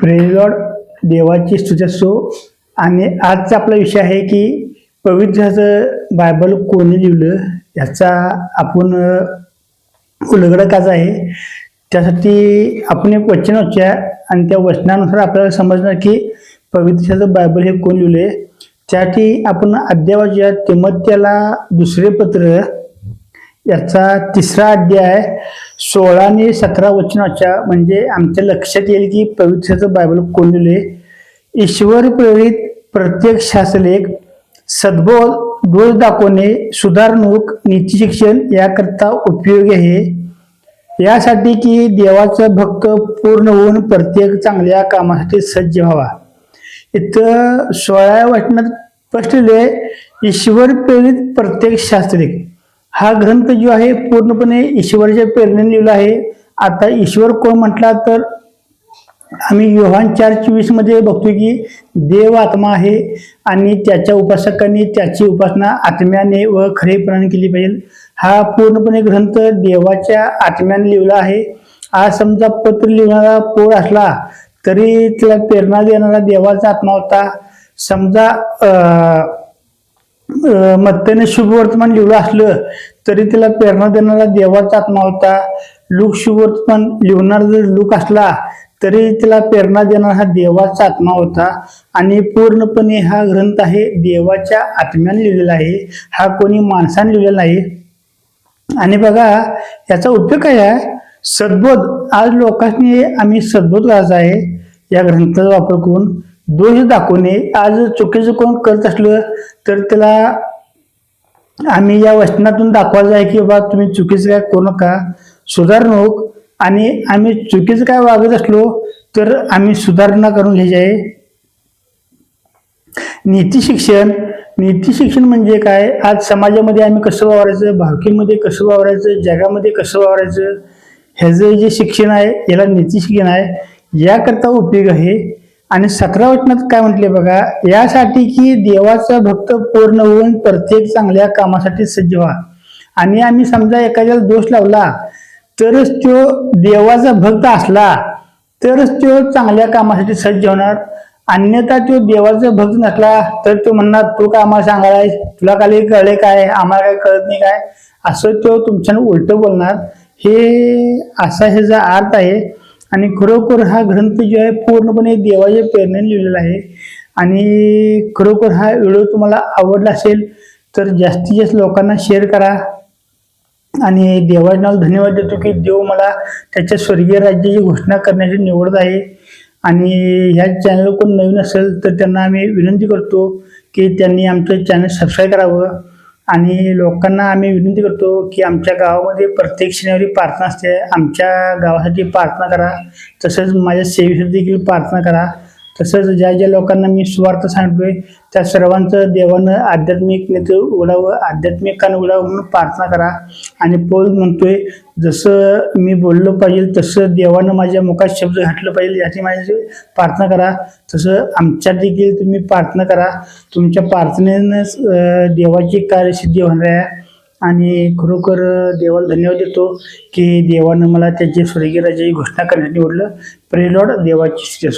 प्रेलॉड देवाची स्तुती असो आणि आजचा आपला विषय आहे की पवित्राचं बायबल कोणी लिहिलं याचा आपण अ, उलगडकाच आहे. त्यासाठी आपण एक वचन वाचूया आणि त्या वचनानुसार आपल्याला समजणार की पवित्राचं बायबल हे कोण लिहिलं आहे त्यासाठी आपण अध्यावाच्या तिमत्याला दुसरे पत्र याचा तिसरा अध्याय सोळा आणि सतरा वचनाच्या म्हणजे आमच्या लक्षात येईल की पवित्राचं बायबल कोण लिहिले ईश्वर प्रेरित प्रत्येक शास्त्रलेख सद्बोध दोष दाखवणे सुधारणूक नीती शिक्षण याकरता उपयोगी आहे. यासाठी की देवाचा भक्त पूर्ण होऊन प्रत्येक चांगल्या कामासाठी सज्ज व्हावा. इथं सोळाव्या वचनात स्पष्ट लिहिले ईश्वर प्रेरित प्रत्येक शास्त्रिक हा ग्रंथ जो आहे पूर्णपणे ईश्वराच्या प्रेरणेने लिहिला आहे. आता ईश्वर कोण म्हटला तर आम्ही योहान चार चोवीसमध्ये बघतो की देव आत्मा आहे आणि त्याच्या उपासकांनी त्याची उपासना आत्म्याने व खरेपणाने केली पाहिजे. हा पूर्णपणे ग्रंथ देवाच्या आत्म्याने लिहिला आहे. आज समजा पत्र लिहिणारा पोळ असला तरी त्याला प्रेरणा देणारा देवाचा आत्मा होता. समजा अं, मत्तेने शुभवर्तमान लिहिलं असलं तरी त्याला प्रेरणा देणारा देवाचा आत्मा होता. लुक शुभवर्तमान लिहिणारा जर लुक असला तरी त्याला प्रेरणा देणारा हा देवाचा आत्मा होता. आणि पूर्णपणे हा ग्रंथ आहे देवाच्या आत्म्याने लिहिलेला आहे. हा कोणी माणसाने लिहिलेला नाही. आणि बघा याचा उपयोग काय आहे? सद्बोध. आज लोकांनी आम्ही सद्बोध करायचा आहे. या ग्रंथाचा वापर करून दोष दाखवणे. आज चुकीचं कोण करत असलं तर त्याला आम्ही या वचनातून दाखवायचं आहे की बाबा तुम्ही चुकीचं काय करू नका सुधारणूक आणि आम्ही चुकीचं काय वागत असलो तर आम्ही सुधारणा करून घ्यायची आहे. नीती शिक्षण. नीती शिक्षण म्हणजे काय? आज समाजामध्ये आम्ही कसं वावरायचं? भावकीमध्ये कसं वावरायचं? जगामध्ये कसं वावरायचं? ह्याचं जे शिक्षण आहे याला नीती शिक्षण आहे याकरता उपयोग आहे. आणि सतरा वचनात काय म्हटले बघा यासाठी की देवाचा भक्त पूर्ण होऊन प्रत्येक चांगल्या कामासाठी सज्ज व्हा. आणि आम्ही समजा एखाद्याला दोष लावला तरच तो देवाचा भक्त असला तरच तो चांगल्या कामासाठी सज्ज होणार. अन्यथा तो देवाचा भक्त नसला तर तो म्हणणार तू का आम्हाला सांगायला तुला काही कळले काय? आम्हाला काय कळत नाही काय? असं तो तुमच्यानं उलट बोलणार. हे असा ह्याचा अर्थ आहे. आणि खरोखर हा ग्रंथ जो आहे पूर्णपणे देवाच्या प्रेरणेने लिहिलेला आहे. आणि खरोखर हा व्हिडिओ तुम्हाला आवडला असेल तर जास्तीत जास्त लोकांना शेअर करा. आणि देवाच्या नाव धन्यवाद देतो की देव मला त्याच्या स्वर्गीय राज्याची घोषणा करण्याची निवडत आहे. आणि ह्या चॅनल कोण नवीन असेल तर त्यांना आम्ही विनंती करतो की त्यांनी आमचं चॅनल सबस्क्राईब करावं. आणि लोकांना आम्ही विनंती करतो की आमच्या गावामध्ये प्रत्येक शनिवारी प्रार्थना असते. आमच्या गावासाठी प्रार्थना करा. तसंच माझ्या सेवेसाठी देखील प्रार्थना करा. तसंच ज्या ज्या लोकांना मी स्वार्थ सांगतोय त्या सर्वांचं देवानं आध्यात्मिक नेतृत्व उघडावं आध्यात्मिकानं उघडावं म्हणून प्रार्थना करा. आणि पोल म्हणतोय जसं मी बोललो पाहिजे तसं देवानं माझ्या मुखात शब्द घातलं पाहिजे याची माझी प्रार्थना करा. तसं आमच्या देखील तुम्ही प्रार्थना करा. तुमच्या प्रार्थनेनंच देवाची कार्यसिद्धी होणार आहे. आणि खरोखर देवाला धन्यवाद देतो की देवानं मला त्याची स्वर्गीय राजाची घोषणा करण्यात निवडलं प्रेलॉड देवाची स्थिती